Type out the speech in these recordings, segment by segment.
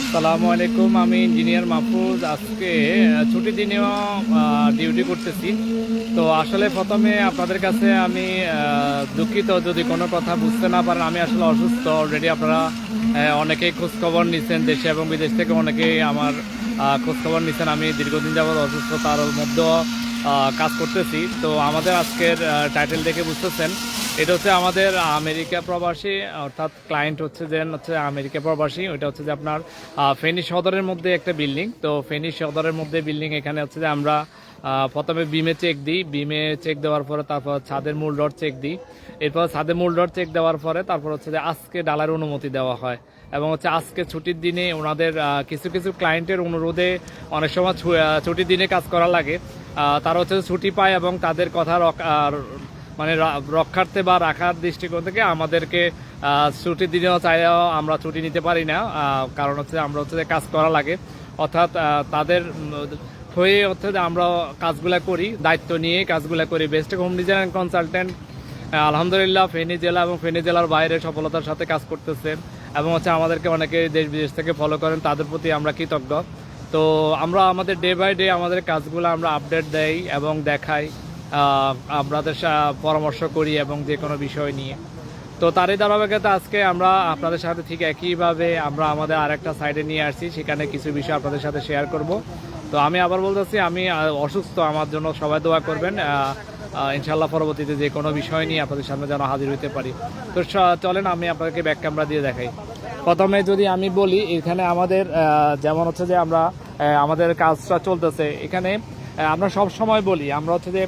আসসালামু আলাইকুম, আমি ইঞ্জিনিয়ার মাহফুজ। আজকে ছুটির দিনেও ডিউটি করতেছি। তো আসলে প্রথমে আপনাদের কাছে আমি দুঃখিত যদি কোনো কথা বুঝতে না পারেন, আমি আসলে অসুস্থ অলরেডি আপনারা অনেকেই খোঁজখবর নিচ্ছেন দেশে এবং বিদেশ থেকে অনেকেই আমার খোঁজখবর নিচ্ছেন আমি দীর্ঘদিন যাবৎ অসুস্থ তার মধ্যেও কাজ করতেছি। তো আমাদের আজকের টাইটেল দেখে বুঝতেছেন। এটা হচ্ছে আমাদের আমেরিকা প্রবাসী, অর্থাৎ ক্লায়েন্ট হচ্ছে যে হচ্ছে আমেরিকা প্রবাসী। ওইটা হচ্ছে যে আপনার ফেনী সদরের মধ্যে একটা বিল্ডিং তো ফেনী সদরের মধ্যে বিল্ডিং এখানে হচ্ছে যে আমরা প্রথমে বিমে চেক দিই। বিমে চেক দেওয়ার পরে তারপর ছাদের মূল রড চেক দিই। এরপর ছাদের মূল রড চেক দেওয়ার পরে তারপর হচ্ছে যে আজকে ডালার অনুমতি দেওয়া হয় এবং হচ্ছে আজকে ছুটির দিনে ওনাদের কিছু কিছু ক্লায়েন্টের অনুরোধে অনেক সময় ছুটির দিনে কাজ করা লাগে। তারা হচ্ছে ছুটি পায় এবং তাদের কথা মানে রক্ষার্থে বা রাখার দৃষ্টিকোণ থেকে আমাদেরকে ছুটির দিনেও চাইলেও আমরা ছুটি নিতে পারি না। কারণ হচ্ছে আমরা হচ্ছে কাজ করা লাগে। অর্থাৎ তাদের হয়ে হচ্ছে যে আমরা কাজগুলা করি, দায়িত্ব নিয়ে কাজগুলা করি। বেস্ট হোম ডিজাইন কনসালটেন্ট আলহামদুলিল্লাহ ফেনী জেলা এবং ফেনী জেলার বাইরে সফলতার সাথে কাজ করতেছেন এবং হচ্ছে আমাদেরকে অনেকে দেশ বিদেশ থেকে ফলো করেন, তাদের প্রতি আমরা কৃতজ্ঞ। তো আমরা আমাদের ডে বাই ডে আমাদের কাজগুলো আমরা আপডেট দেই এবং দেখাই আপনাদের পরামর্শ করি এবং যে কোনো বিষয় নিয়ে। তো তারই ধারাবাহিকতা আজকে আমরা আপনাদের সাথে ঠিক একইভাবে আমরা আমাদের আরেকটা সাইডে নিয়ে আসছি, সেখানে কিছু বিষয় আপনাদের সাথে শেয়ার করব। তো আমি আবার বলতেছি, আমি অসুস্থ, আমার জন্য সবাই দোয়া করবেন। ইনশাল্লাহ পরবর্তীতে যে কোনো বিষয় নিয়ে আপনাদের সামনে যেন হাজির হতে পারি। তো চলেন, আমি আপনাদেরকে ব্যাক ক্যামেরা দিয়ে দেখাই। প্রথমে যদি আমি বলি, এখানে আমাদের যেমন হচ্ছে যে আমরা আমাদের কাজটা চলতেছে। এখানে আমরা সব সময় বলি, আমরা হচ্ছে যে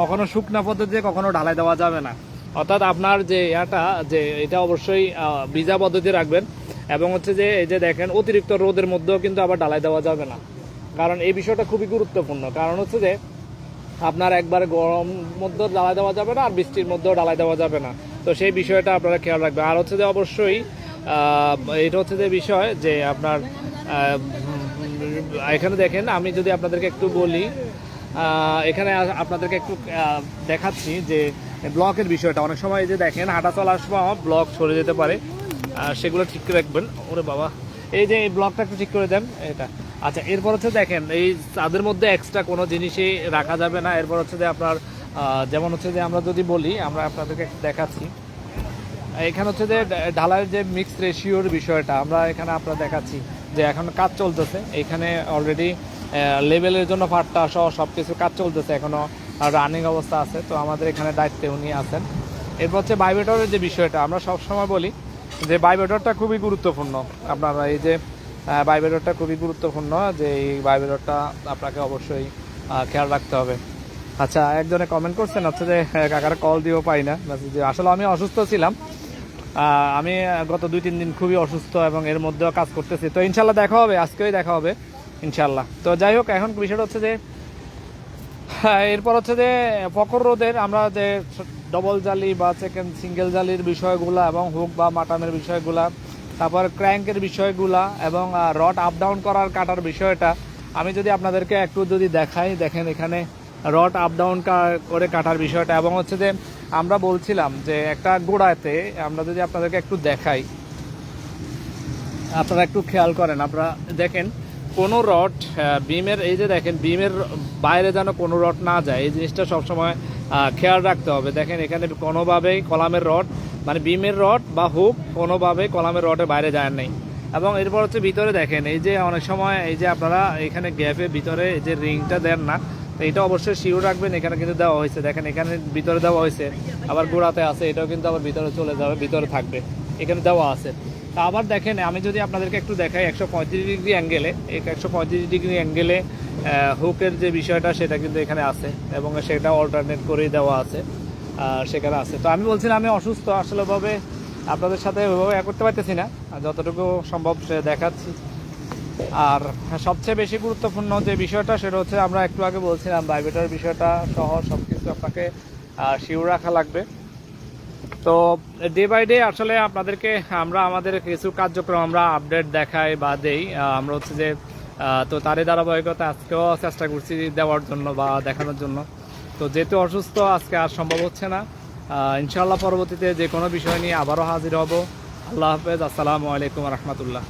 কখনো শুকনা পদ্ধতিতে, কখনো ঢালাই দেওয়া যাবে না। অর্থাৎ আপনার যে ইয়াটা যে এটা অবশ্যই ভিজা পদ্ধতি রাখবেন। এবং হচ্ছে যে, এই যে দেখেন, অতিরিক্ত রোদের মধ্যেও কিন্তু আবার ঢালাই দেওয়া যাবে না। কারণ এই বিষয়টা খুবই গুরুত্বপূর্ণ। কারণ হচ্ছে যে, আপনার একবার গরম মধ্যে ডালাই দেওয়া যাবে না, আর বৃষ্টির মধ্যেও ডালাই দেওয়া যাবে না। তো সেই বিষয়টা আপনারা খেয়াল রাখবেন। আর হচ্ছে যে, অবশ্যই এটা হচ্ছে যে বিষয় যে, আপনার এখানে দেখেন, আমি যদি আপনাদেরকে একটু বলি এখানে আপনাদেরকে একটু দেখাচ্ছি যে, ব্লকের বিষয়টা। অনেক সময় যে দেখেন, হাঁটা চলার সময় ব্লক সরে যেতে পারে। সেগুলো ঠিক রাখবেন। ওরে বাবা। এই যে, এই ব্লকটা একটু ঠিক করে দেন, এটা। আচ্ছা এরপর হচ্ছে দেখেন, এই তাদের মধ্যে এক্সট্রা কোনো জিনিসই রাখা যাবে না। এরপর হচ্ছে যে আপনার যেমন হচ্ছে যে আমরা যদি বলি, আমরা আপনাদেরকে দেখাচ্ছি। এখানে হচ্ছে যে ঢালাইয়ের যে মিক্স রেশিওর বিষয়টা, আমরা এখানে আপনারা দেখাচ্ছি যে এখন কাজ চলতেছে। এখানে অলরেডি লেভেলের জন্য ফাটটা সহ সব কিছু কাজ চলতেছে এখনও রানিং অবস্থা আছে। তো আমাদের এখানে দায়িত্বে উনি আছেন। এরপর হচ্ছে বাইবেটরের যে বিষয়টা, আমরা সব সময় বলি যে বাইবেটরটা খুবই গুরুত্বপূর্ণ। আপনারা এই যে বাইবেটরটা খুবই গুরুত্বপূর্ণ যে এই বাইবেটরটা আপনাকে অবশ্যই খেয়াল রাখতে হবে। আচ্ছা একজনে কমেন্ট করছেন হচ্ছে যে কাকার কল দিয়েও পাই না। দিয়ে। আসলে আমি অসুস্থ ছিলাম। আমি গত দুই তিন দিন খুবই অসুস্থ এবং এর মধ্যেও কাজ করতেছি। তো ইনশাল্লাহ দেখা হবে আজকেই দেখা হবে ইনশাল্লাহ। তো যাই হোক এখন বিষয়টা হচ্ছে যে হ্যাঁ, এরপর হচ্ছে যে ফকর রোদের আমরা যে ডবল জালি বা সেকেন্ড সিঙ্গেল জালির বিষয়গুলা এবং হুক বা মাটামের বিষয়গুলা তারপর ক্র্যাঙ্কের বিষয়গুলা এবং রড আপ ডাউন করার কাটার বিষয়টা, আমি যদি আপনাদেরকে একটু যদি দেখাই, দেখেন এখানে রড আপ ডাউন করে কাটার বিষয়টা এবং হচ্ছে যে আমরা বলছিলাম যে একটা গোড়াতে আমরা যদি আপনাদেরকে একটু দেখাই, আপনারা একটু খেয়াল করেন, আপনারা দেখেন কোনো রড বিমের এই যে দেখেন বিমের বাইরে যেন কোনো রড না যায়, এই জিনিসটা সবসময় খেয়াল রাখতে হবে। দেখেন এখানে কোনোভাবেই কলামের রড মানে বিমের রড বা হুক কোনোভাবে কলামের রডের বাইরে যায় নাই। এবং এরপর হচ্ছে ভিতরে দেখেন, এই যে অনেক সময় এই যে আপনারা এখানে গ্যাপের ভিতরে যে রিংটা দেন না, তো এটা অবশ্যই শিওর রাখবেন, এখানে কিন্তু দেওয়া হয়েছে। দেখেন, এখানে ভিতরে দেওয়া হয়েছে, আবার গোড়াতে আছে, এটাও কিন্তু আবার ভিতরে চলে যাবে, ভিতরে থাকবে, এখানে দেওয়া আছে। তা আবার দেখেন, আমি যদি আপনাদেরকে একটু দেখাই একশো পঁয়ত্রিশ ডিগ্রি অ্যাঙ্গেলে একশো পঁয়ত্রিশ ডিগ্রি অ্যাঙ্গেলে হুকের যে বিষয়টা, সেটা কিন্তু এখানে আছে, এবং সেটা অল্টারনেট করেই দেওয়া আছে। সেখানে আছে। তো আমি বলছিলাম, আমি অসুস্থ আসলেভাবে আপনাদের সাথে ওইভাবে এ করতে পারতেছি না। যতটুকু সম্ভব সে দেখাচ্ছি। আর সবচেয়ে বেশি গুরুত্বপূর্ণ যে বিষয়টা, সেটা হচ্ছে আমরা একটু আগে বলছিলাম বাইবেটার বিষয়টা সহ সব কিছু আপনাকে শিওর রাখা লাগবে। তো ডে বাই ডে আসলে আপনাদেরকে আমরা আমাদের কিছু কার্যক্রম আমরা আপডেট দেখাই বা দেই। আমরা হচ্ছে যে তো তারই ধারাবাহিকতা আজকেও চেষ্টা করছি দেওয়ার জন্য বা দেখানোর জন্য। তো যেহেতু অসুস্থ, আজকে আর সম্ভব হচ্ছে না। ইনশাআল্লাহ পরবর্তীতে যে কোনো বিষয় নিয়ে আবারও হাজির হব। আল্লাহ হাফেজ। আসসালামু আলাইকুম রহমতুল্লাহ।